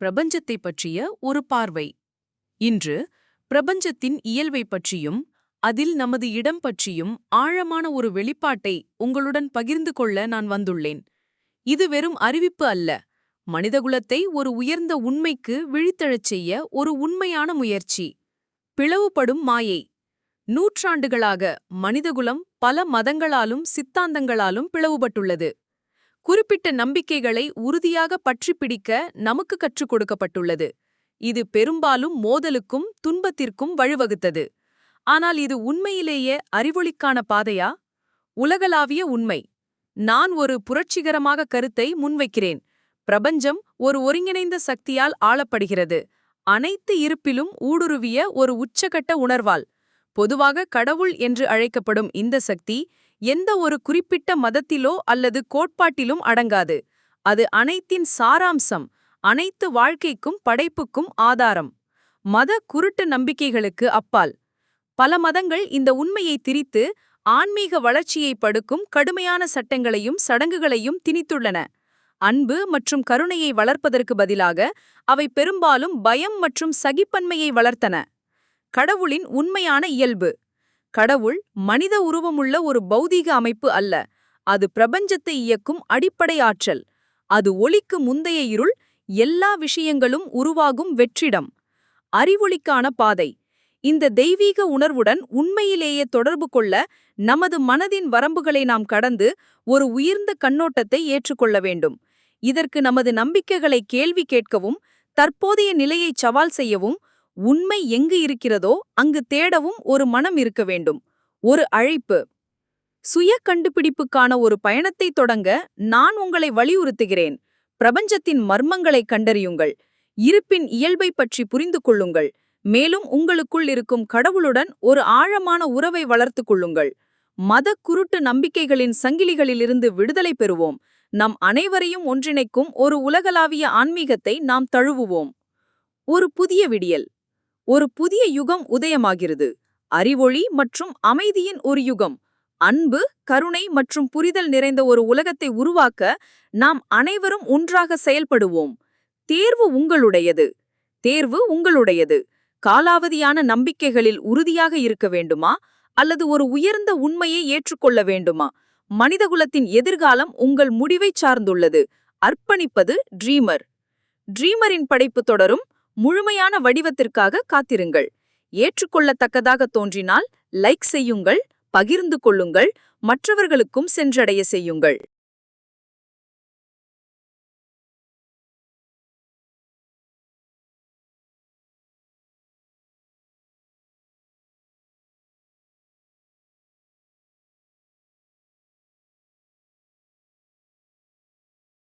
பிரபஞ்சத்தை பற்றிய ஒரு பார்வை. இன்று பிரபஞ்சத்தின் இயல்வை பற்றியும் அதில் நமது இடம் பற்றியும் ஆழமான ஒரு வெளிப்பாட்டை உங்களுடன் பகிர்ந்து கொள்ள நான் வந்துள்ளேன். இது வெறும் அறிவிப்பு அல்ல. மனிதகுலத்தை ஒரு உயர்ந்த உண்மைக்கு விழித்தெழச் செய்ய ஒரு உண்மையான முயற்சி. பிளவுபடும் மாயை. நூற்றாண்டுகளாக மனிதகுலம் பல மதங்களாலும் சித்தாந்தங்களாலும் பிளவுபட்டுள்ளது. குறிப்பிட்ட நம்பிக்கைகளை உறுதியாக பற்றிப்பிடிக்க நமக்கு கற்றுக் கொடுக்கப்பட்டுள்ளது. இது பெரும்பாலும் மோதலுக்கும் துன்பத்திற்கும் வழிவகுத்தது. ஆனால் இது உண்மையிலேயே அறிவொளிக்கான பாதையா? உலகளாவிய உண்மை. நான் ஒரு புரட்சிகரமாக கருத்தை முன்வைக்கிறேன். பிரபஞ்சம் ஒரு ஒருங்கிணைந்த சக்தியால் ஆளப்படுகிறது. அனைத்து இருப்பிலும் ஊடுருவிய ஒரு உச்சகட்ட உணர்வால். பொதுவாக கடவுள் என்று அழைக்கப்படும் இந்த சக்தி எந்த ஒரு குறிப்பிட்ட மதத்திலோ அல்லது கோட்பாட்டிலும் அடங்காது. அது அனைத்தின் சாராம்சம் அனைத்து வாழ்க்கைக்கும் படைப்புக்கும் ஆதாரம். மத குருட்டு நம்பிக்கைகளுக்கு அப்பால். பல மதங்கள் இந்த உண்மையை திரித்து ஆன்மீக வளர்ச்சியை படுக்கும் கடுமையான சட்டங்களையும் சடங்குகளையும் திணித்துள்ளன. அன்பு மற்றும் கருணையை வளர்ப்பதற்கு பதிலாக அவை பெரும்பாலும் பயம் மற்றும் சகிப்பன்மையை வளர்த்தன. கடவுளின் உண்மையான இயல்பு. கடவுள் மனித உருவமுள்ள ஒரு பௌதீக அமைப்பு அல்ல. அது பிரபஞ்சத்தை இயக்கும் அடிப்படை ஆற்றல். அது ஒளிக்கு முந்தைய இருள் எல்லா விஷயங்களும் உருவாகும் வெற்றிடம். அறிவொளிக்கான பாதை. இந்த தெய்வீக உணர்வுடன் உண்மையிலேயே தொடர்பு கொள்ள நமது மனதின் வரம்புகளை நாம் கடந்து ஒரு உயர்ந்த கண்ணோட்டத்தை ஏற்றுக்கொள்ள வேண்டும். இதற்கு நமது நம்பிக்கைகளை கேள்வி கேட்கவும் தற்போதைய நிலையை சவால் செய்யவும் உண்மை எங்கு இருக்கிறதோ அங்கு தேடவும் ஒரு மனம் இருக்க வேண்டும். ஒரு அழைப்பு. சுய கண்டுபிடிப்புக்கான ஒரு பயணத்தை தொடங்க நான் உங்களை வலியுறுத்துகிறேன். பிரபஞ்சத்தின் மர்மங்களை கண்டறியுங்கள். இருப்பின் இயல்பை பற்றி புரிந்து கொள்ளுங்கள். மேலும் உங்களுக்குள் இருக்கும் கடவுளுடன் ஒரு ஆழமான உறவை வளர்த்து கொள்ளுங்கள். மத குருட்டு நம்பிக்கைகளின் சங்கிலிகளிலிருந்து விடுதலை பெறுவோம். நம் அனைவரையும் ஒன்றிணைக்கும் ஒரு உலகளாவிய ஆன்மீகத்தை நாம் தழுவுவோம். ஒரு புதிய விடியல். ஒரு புதிய யுகம் உதயமாகிறது. அறிவொளி மற்றும் அமைதியின் ஒரு யுகம். அன்பு கருணை மற்றும் புரிதல் நிறைந்த ஒரு உலகத்தை உருவாக்க நாம் அனைவரும் ஒன்றாக செயல்படுவோம். தேர்வு உங்களுடையது. தேர்வு உங்களுடையது. காலாவதியான நம்பிக்கைகளில் உறுதியாக இருக்க வேண்டுமா? அல்லது ஒரு உயர்ந்த உண்மையை ஏற்றுக்கொள்ள வேண்டுமா? மனிதகுலத்தின் எதிர்காலம் உங்கள் முடிவை சார்ந்துள்ளது. அர்ப்பணிப்பது ட்ரீமர் ட்ரீமரின் படைப்பு தொடரும். முழுமையான வடிவத்திற்காக காத்திருங்கள். ஏற்றுக்கொள்ளத்தக்கதாக தோன்றினால் லைக் செய்யுங்கள் பகிர்ந்து கொள்ளுங்கள் மற்றவர்களுக்கும் சென்றடைய செய்யுங்கள்.